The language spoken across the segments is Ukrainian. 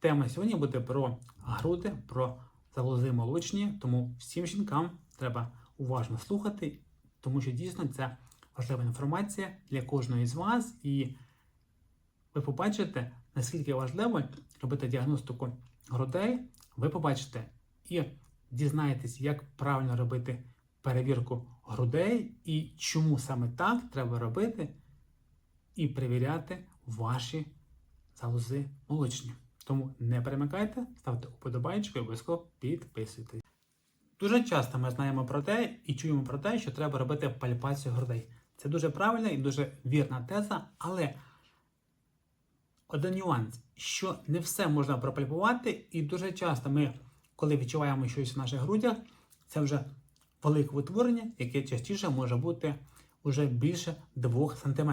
Тема сьогодні буде про груди, про залози молочні, тому всім жінкам треба уважно слухати, тому що дійсно це важлива інформація для кожної з вас, і ви побачите, наскільки важливо робити діагностику грудей. Ви побачите і дізнаєтесь, як правильно робити перевірку грудей і чому саме так треба робити і перевіряти ваші залози молочні. Тому не перемикайте, ставте уподобайку і обов'язково підписуйтесь. Дуже часто ми знаємо про те і чуємо про те, що треба робити пальпацію грудей. Це дуже правильна і дуже вірна теза, але один нюанс, що не все можна пропальпувати, і дуже часто ми, коли відчуваємо щось в наших грудях, це вже велике утворення, яке частіше може бути вже більше 2 см.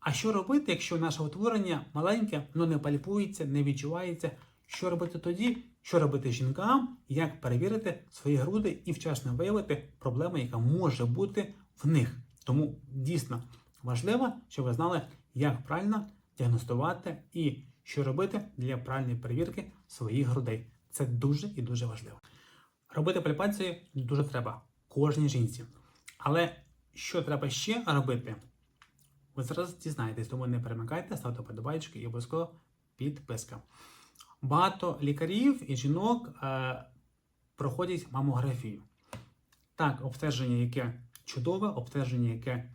А що робити, якщо наше утворення маленьке, воно не пальпується, не відчувається? Що робити тоді? Що робити жінкам? Як перевірити свої груди і вчасно виявити проблему, яка може бути в них? Тому дійсно важливо, щоб ви знали, як правильно діагностувати і що робити для правильної перевірки своїх грудей. Це дуже і дуже важливо. Робити пальпацію дуже треба кожній жінці. Але що треба ще робити? Ви зараз дізнаєтесь, тому не перемикайте, ставте подобайки і обов'язково підписка. Багато лікарів і жінок е, проходять мамографію. Так, обстеження, яке чудове, обстеження, яке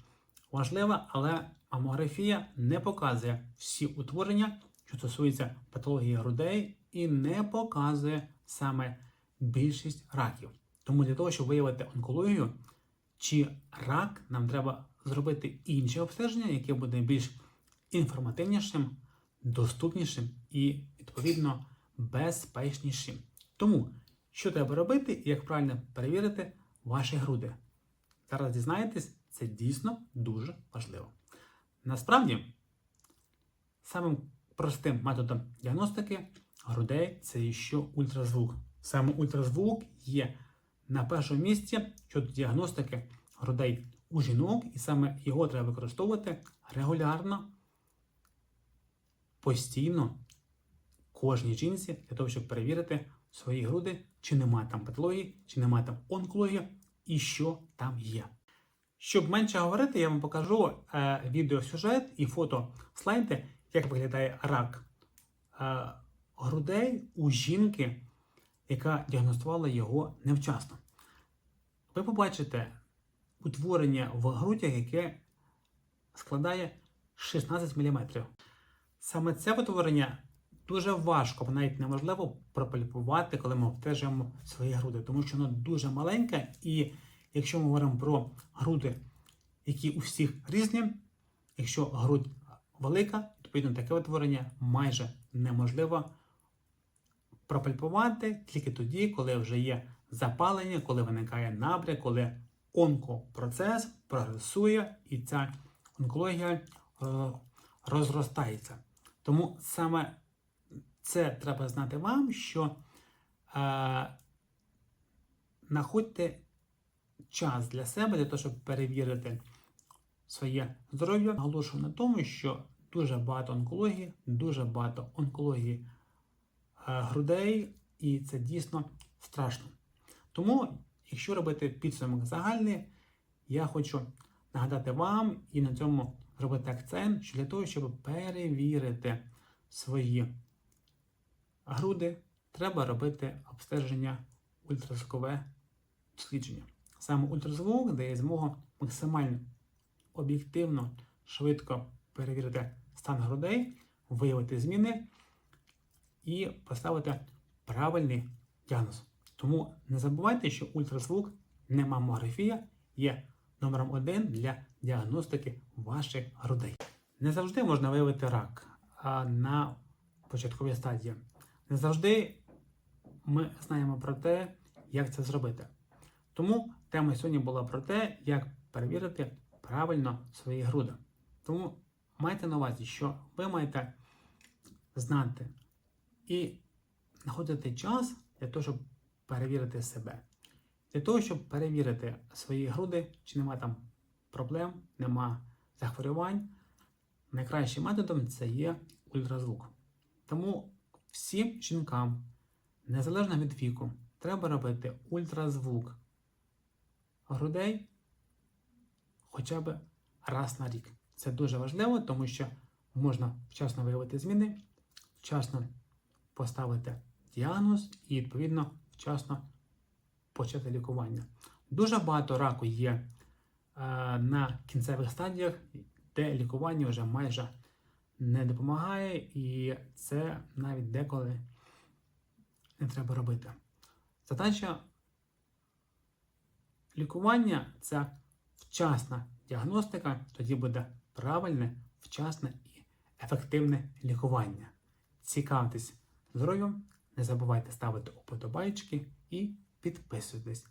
важливе, але мамографія не показує всі утворення, що стосуються патології грудей, і не показує саме більшість раків. Тому для того, щоб виявити онкологію чи рак, нам треба зробити інше обстеження, яке буде більш інформативнішим, доступнішим і, відповідно, безпечнішим. Тому, що треба робити і як правильно перевірити ваші груди. Зараз дізнаєтесь, це дійсно дуже важливо. Насправді, самим простим методом діагностики грудей це ще ультразвук. Саме ультразвук є на першому місці щодо діагностики грудей у жінок, і саме його треба використовувати регулярно, постійно, кожній жінці, для того, щоб перевірити свої груди, чи немає там патології, чи немає там онкології, і що там є. Щоб менше говорити, я вам покажу е, відеосюжет і фото слайди, як виглядає рак е, грудей у жінки, яка діагностувала його невчасно. Ви побачите утворення в грудях, яке складає 16 мм. Саме це утворення дуже важко, навіть неможливо пропальпувати, коли ми обстежуємо свої груди, тому що воно дуже маленьке, і якщо ми говоримо про груди, які у всіх різні, якщо грудь велика, відповідно таке утворення майже неможливо пропальпувати тільки тоді, коли вже є запалення, коли виникає набряк, коли онкопроцес прогресує і ця онкологія е, розростається. Тому саме це треба знати вам, що е, знаходьте час для себе, для того, щоб перевірити своє здоров'я. Наголошую на тому, що дуже багато онкології, дуже багато онкології е, грудей, і це дійсно страшно. Тому, якщо робити підсумок загальний, я хочу нагадати вам і на цьому зробити акцент, що для того, щоб перевірити свої груди, треба робити обстеження ультразвукове дослідження. Саме ультразвук дає змогу максимально об'єктивно, швидко перевірити стан грудей, виявити зміни і поставити правильний діагноз. Тому не забувайте, що ультразвук, не мамографія, є номером один для діагностики ваших грудей. Не завжди можна виявити рак а на початковій стадії. Не завжди ми знаємо про те, як це зробити. Тому тема сьогодні була про те, як перевірити правильно свої груди. Тому майте на увазі, що ви маєте знати і знаходити час для того, щоб перевірити себе. Для того, щоб перевірити свої груди, чи немає там проблем, нема захворювань, найкращим методом це є ультразвук. Тому всім жінкам, незалежно від віку, треба робити ультразвук грудей хоча б раз на рік. Це дуже важливо, тому що можна вчасно виявити зміни, вчасно поставити діагноз і, відповідно, вчасно почати лікування. Дуже багато раку є е, на кінцевих стадіях, де лікування вже майже не допомагає, і це навіть деколи не треба робити. Задача лікування це вчасна діагностика, тоді буде правильне, вчасне і ефективне лікування. Цікавтесь здоров'ям, не забувайте ставити уподобайки і підписуйтесь.